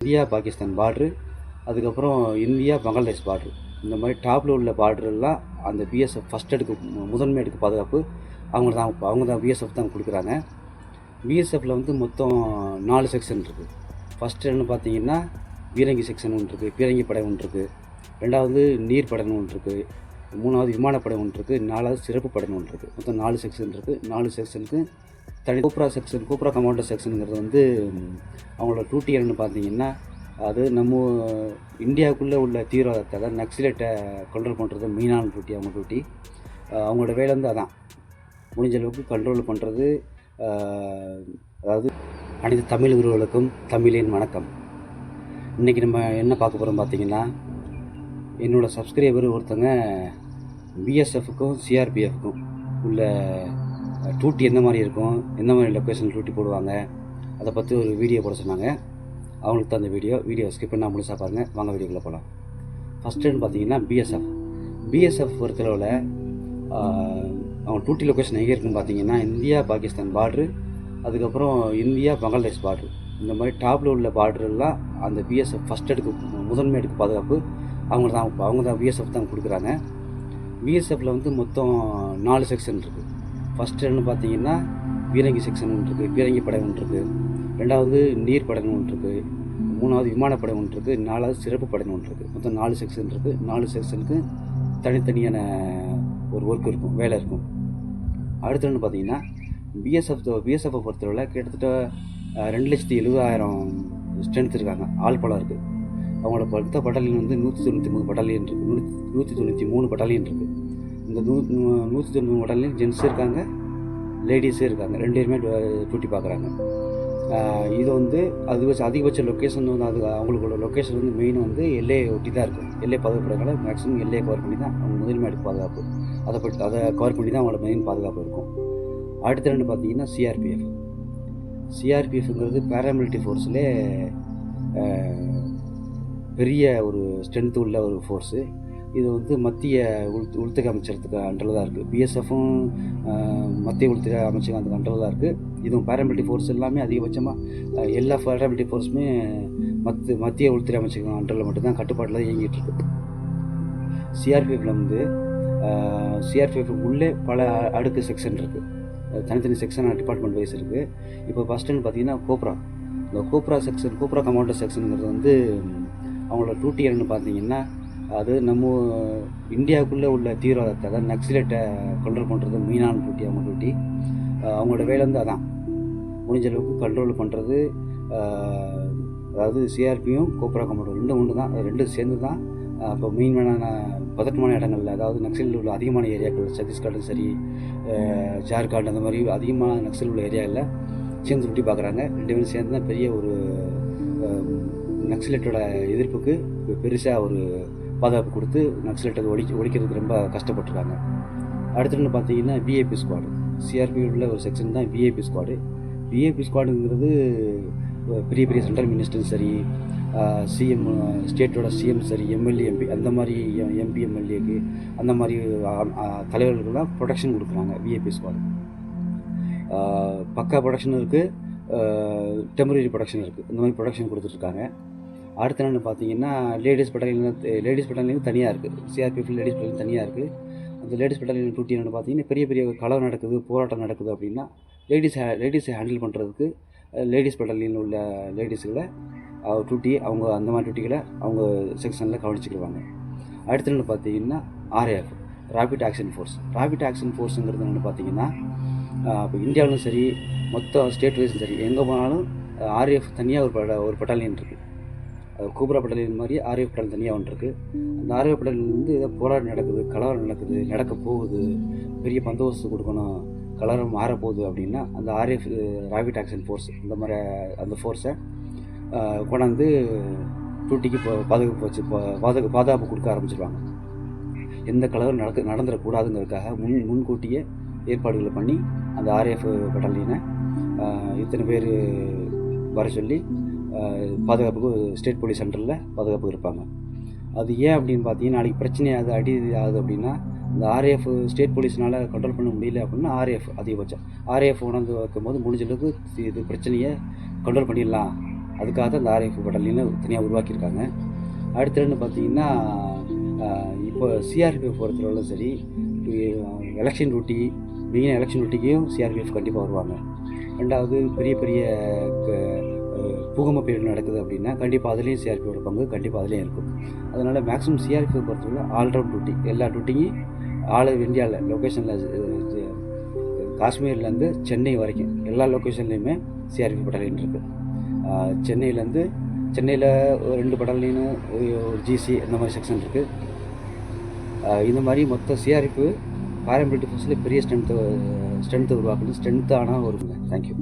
India Pakistan பார்ட்ரு அதுக்கப்புறம் India Bangladesh பார்ட்ரு இந்த மாதிரி டாப்பில் உள்ள பார்டர்லாம் அந்த பிஎஸ்எஃப் ஃபஸ்ட் எடுக்க முதன்மை எடுக்க பாதுகாப்பு அவங்க தான் அவங்க தான் பிஎஸ்எஃப் தான் கொடுக்குறாங்க. பிஎஸ்எஃப்பில் வந்து மொத்தம் நாலு செக்ஷன் இருக்குது ஃபஸ்ட்டு என்ன பார்த்தீங்கன்னா பீரங்கி செக்ஷன் ஒன்று இருக்குது பீரங்கி படை ஒன்று இருக்குது ரெண்டாவது நீர் படைன்னு ஒன்று இருக்குது மூணாவது விமானப்படை ஒன்று இருக்குது நாலாவது சிறப்பு படைன்னு ஒன்று இருக்குது மொத்தம் நாலு செக்ஷன் இருக்குது நாலு செக்ஷனுக்கு தனி கூப்ரா செக்ஷன் கூப்ரா கமாண்டோ செக்ஷனுங்கிறது வந்து அவங்களோட டியூட்டி என்னன்னு பார்த்தீங்கன்னா அது நம்ம இந்தியாவுக்குள்ளே உள்ள தீவிரவாதத்தை அதாவது நக்சலைட்டை கண்ட்ரோல் பண்ணுறது மெயினான டூட்டி அவங்க டூட்டி அவங்களோட வேலை வந்து அதான். முடிஞ்ச அளவுக்கு கண்ட்ரோல் பண்ணுறது அதாவது அனைத்து தமிழ் உறவுகளுக்கும் தமிழின் வணக்கம். இன்றைக்கி நம்ம என்ன பார்க்க போகிறோம் பார்த்தீங்கன்னா என்னோடய சப்ஸ்கிரைபர் ஒருத்தங்க பிஎஸ்எஃப்க்கும் சிஆர்பிஎஃப்க்கும் உள்ள டூட்டி எந்த மாதிரி இருக்கும்? எந்த மாதிரி லொக்கேஷன் டூட்டி போடுவாங்க? அதை பற்றி ஒரு வீடியோ போட சொன்னாங்க. அவங்களுக்கு தான் அந்த வீடியோ வீடியோ ஸ்கிப் பண்ணால் முழுசாக பாருங்கள் வாங்க வீடியோக்குள்ளே போகலாம் ஃபஸ்ட்டுன்னு பார்த்தீங்கன்னா பிஎஸ்எஃப் பிஎஸ்எஃப் பொறுத்தளவில் அவங்க டூட்டி லொக்கேஷன் எங்கே இருக்குன்னு பார்த்தீங்கன்னா இந்தியா பாகிஸ்தான் பார்ட்ரு அதுக்கப்புறம் இந்தியா பங்களாதேஷ் பார்ட்ரு இந்த மாதிரி டாப்பில் உள்ள பார்டர்லாம் அந்த பிஎஸ்எஃப் ஃபஸ்ட் எடுக்க முதன்மை எடுக்க பாதுகாப்பு. அவங்க தான் அவங்க தான் பிஎஸ்எஃப் தான் கொடுக்குறாங்க. பிஎஸ்எஃப்பில் வந்து மொத்தம் நாலு செக்ஷன் இருக்குது ஃபஸ்ட்டுன்னு பார்த்தீங்கன்னா பீரங்கி செக்ஷன் ஒன்று இருக்குது பீரங்கி படை ஒன்று இருக்குது ரெண்டாவது நீர் படைன்னு ஒன்று இருக்குது மூணாவது விமானப்படை ஒன்று இருக்குது நாலாவது சிறப்பு படை ஒன்று இருக்குது மொத்தம் நாலு செக்ஷன் இருக்குது நாலு செக்ஷனுக்கு தனித்தனியான ஒரு ஒர்க் இருக்கும் வேலை இருக்கும். அடுத்ததுன்னு பார்த்தீங்கன்னா பிஎஸ்எஃப் பிஎஸ்எஃப்பை பொறுத்தவரை கிட்டத்தட்ட ரெண்டு லட்சத்தி எழுபதாயிரம் ஸ்ட்ரென்த் இருக்காங்க. ஆள் பலம் இருக்குது அவங்களோட படுத்த பட்டாலியன் வந்து நூற்றி தொண்ணூற்றி மூணு பட்டாலியன் இருக்குது நூற்றி நூற்றி தொண்ணூற்றி மூணு பட்டாலியன் இருக்குது இந்த நூ நூற்றி தொண்ணூறு மூணு ஜென்ஸும் இருக்காங்க லேடிஸும் இருக்காங்க. ரெண்டு பேருமே டூட்டி பார்க்குறாங்க. இது வந்து அது வச்சு அதிகபட்ச லொக்கேஷன் வந்து அது அவங்களோட லொக்கேஷன் வந்து மெயின் வந்து எல்லையை ஒட்டி தான் இருக்கும் எல்லை பாதுகாப்புறதுனால மேக்ஸிமம் எல்லையை கவர் பண்ணி தான் அவங்க முதன்மை பாதுகாப்பு. அதை பற்றி அதை கவர் பண்ணி தான் அவங்களோட மெயின் பாதுகாப்பு இருக்கும். அடுத்த ரெண்டு பார்த்தீங்கன்னா சிஆர்பிஎஃப் சிஆர்பிஎஃப்ங்கிறது பேராமிலிட்டரி ஃபோர்ஸ்லே பெரிய ஒரு ஸ்ட்ரென்த் உள்ள ஒரு ஃபோர்ஸு இது வந்து மத்திய உள் உள்துறை அமைச்சகத்துக்கு அண்டரில் தான் இருக்குது பிஎஸ்எஃப்பும் மத்திய உள்துறை அமைச்சகம் அண்டரில் தான் இருக்குது இதுவும் பேராமிலிட்டரி ஃபோர்ஸ் எல்லாமே அதிகபட்சமாக எல்லா பேராமிலிட்டரி ஃபோர்ஸுமே மத் மத்திய உள்துறை அமைச்சகம் அண்டரில் மட்டும்தான் கட்டுப்பாட்டில் இயங்கிட்டு இருக்கு. சிஆர்பிஎஃப்ல வந்து சிஆர்பிஎஃப் உள்ளே பல அடுக்கு செக்ஷன் இருக்குது தனித்தனி செக்ஷன் டிபார்ட்மெண்ட் வைஸ் இருக்குது இப்போ ஃபஸ்ட்டுன்னு பார்த்தீங்கன்னா கோப்ரா. இந்த கோப்ரா செக்ஷன் கோப்ரா கமாண்டர் செக்ஷனுங்கிறது வந்து அவங்களோட டியூட்டி என்னென்னு பார்த்தீங்கன்னா அது நம்ம இந்தியாவுக்குள்ளே உள்ள தீவிரவாதத்தை அதாவது நக்சலைட்டை கண்ட்ரோல் பண்ணுறது மீனான் போட்டி அவங்க டியூட்டி அவங்களோட வேலை வந்து அதான். முடிஞ்ச அளவுக்கு கண்ட்ரோல் பண்ணுறது அதாவது சிஆர்பியும் கோப்ரா கமாண்டோ ரெண்டும் ஒன்று தான். அது ரெண்டும் சேர்ந்து தான் இப்போ மெயினான பதட்டமான இடங்களில் அதாவது நக்சலில் உள்ள அதிகமான ஏரியாக்கள் சத்தீஸ்கரும் சரி ஜார்க்கண்ட் அந்த மாதிரி அதிகமான நக்சல் உள்ள ஏரியாவில் சேர்ந்து சுட்டி பார்க்குறாங்க. ரெண்டு பேரும் சேர்ந்து தான் பெரிய ஒரு நக்சலேட்டோட எதிர்ப்புக்கு பெருசாக ஒரு பாதுகாப்பு கொடுத்து நக்சலைட்டை ஒழிக்க ஒழிக்கிறதுக்கு ரொம்ப கஷ்டப்பட்டுருக்காங்க. அடுத்துன்னு பார்த்தீங்கன்னா விஐபி ஸ்குவாடு சிஆர்பி உள்ள ஒரு செக்ஷன் தான் விஐபி ஸ்குவாடு விஐபி ஸ்குவாடுங்கிறது பெரிய பெரிய சென்ட்ரல் மினிஸ்டரும் சரி சிஎம் ஸ்டேட்டோட சிஎம் சரி எம்எல்ஏ எம்பி அந்த மாதிரி எம்பி எம்எல்ஏக்கு அந்த மாதிரி தலைவர்களுக்கெல்லாம் ப்ரொடெக்ஷன் கொடுக்குறாங்க விஐபி ஸ்குவாடு பக்கா ப்ரொடக்ஷன் இருக்குது டெம்பரரி ப்ரொடக்ஷன் இருக்குது இந்த மாதிரி ப்ரொடக்ஷன் கொடுத்துட்ருக்காங்க. அடுத்த என்னென்னு பார்த்தீங்கன்னா லேடிஸ் பட்டாலியன் லேடிஸ் பட்டாலியன் தனியாக இருக்குது சிஆர்பிஎஃப் லேடிஸ் பட்டாலியன் தனியாக இருக்குது அந்த லேடிஸ் பட்டாலியன் டூட்டி என்னென்னு பார்த்தீங்கன்னா பெரிய பெரிய கலவை நடக்குது போராட்டம் நடக்குது அப்படின்னா லேடிஸ் லேடிஸை ஹேண்டில் பண்ணுறதுக்கு லேடிஸ் பட்டாலியனில் உள்ள லேடிஸுகளை டூட்டி அவங்க அந்த மாதிரி டூட்டிகளை அவங்க செக்ஷனில் கவனிச்சுக்கிடுவாங்க. அடுத்து என்ன பார்த்தீங்கன்னா RAF rapid action force rapid action ஃபோர்ஸுங்கிறது என்னென்னு பார்த்தீங்கன்னா இப்போ இந்தியாவிலும் சரி மொத்த ஸ்டேட் வைஸும் சரி எங்கே போனாலும் ஆர்ஏஎஃப் தனியாக ஒரு பட ஒரு பட்டாலியன் இருக்குது கூப்ரா பட்டாலியன் மாதிரி ஆர்ஏஎஃப் தனியாக ஒன்று இருக்குது அந்த ஆர்ஏஎஃப் பட்டாலியன் வந்து ஏதோ போராட்டம் நடக்குது கலவரம் நடக்குது நடக்க போகுது. பெரிய பந்தோபஸ்து கொடுக்கணும் கலவரம் மாறப்போகுது அப்படின்னா அந்த ஆர்எஃப் ராபிட் ஆக்ஷன் ஃபோர்ஸ் இந்த மாதிரி அந்த ஃபோர்ஸை கொண்டாந்து டூட்டிக்கு பாதுகாப்பு வச்சு பா- பாதுகா பாதுகாப்பு கொடுக்க ஆரம்பிச்சிருவாங்க. எந்த கலரும் நடக்க நடந்துடக்கூடாதுங்கிறதுக்காக முன் முன்கூட்டியே ஏற்பாடுகளை பண்ணி அந்த ஆர்எஃப் பட்டாலியனை இத்தனை பேர் வர சொல்லி பாதுகாப்புக்கு ஸ்டேட் போலீஸ் சென்டரில் பாதுகாப்பு இருப்பாங்க. அது ஏன் அப்படின்னு பார்த்தீங்கன்னா நாளைக்கு பிரச்சனை ஆகுது அடி ஆகுது அப்படின்னா இந்த ஆர்ஏஎஃப் ஸ்டேட் போலீஸ்னால் கண்ட்ரோல் பண்ண முடியல அப்படின்னா ஆர்ஏஎஃப் அதிகபட்சம். ஆர்ஏஎஃப் உணர்ந்து வைக்கும்போது முடிஞ்ச அளவுக்கு இது பிரச்சனையை கண்ட்ரோல் பண்ணிடலாம். அதுக்காக தான் இந்த ஆர்ஏஎஃப் பட்டாலியனை தனியாக உருவாக்கியிருக்காங்க. அடுத்ததுன்னு பார்த்தீங்கன்னா இப்போ சிஆர்பிஎஃப் பொறுத்தளவில் சரி எலெக்ஷன் டியூட்டி மெயின் எலெக்ஷன் டியூட்டிக்கும் சிஆர்பிஎஃப் கண்டிப்பாக வருவாங்க. ரெண்டாவது பெரிய பெரிய பூகம்ப பீரியட் நடக்குது அப்படின்னா கண்டிப்பாக அதுலேயும் சிஆர்பியோட பங்கு கண்டிப்பாக அதுலேயும் இருக்கும். அதனால் மேக்ஸிமம் சிஆர்பியை பொறுத்தவரை ஆல்ரவுண்ட் டியூட்டி எல்லா டியூட்டியும் ஆல் இந்தியாவில் லொக்கேஷனில் காஷ்மீர்லேருந்து சென்னை வரைக்கும் எல்லா லொக்கேஷன்லேயுமே சிஆர்பி பட்டாலியன் இருக்குது சென்னையிலேருந்து சென்னையில் ஒரு ரெண்டு பட்டாலியனு ஒரு ஜிசி இந்த மாதிரி செக்ஷன் இருக்குது இந்த மாதிரி மொத்த சிஆர்பி பாரம்பரிய டிஃபென்ஸில் பெரிய ஸ்ட்ரென்த்து ஸ்ட்ரென்த்து உருவாக்கணும் ஸ்ட்ரென்த்தான ஒரு தேங்க்யூ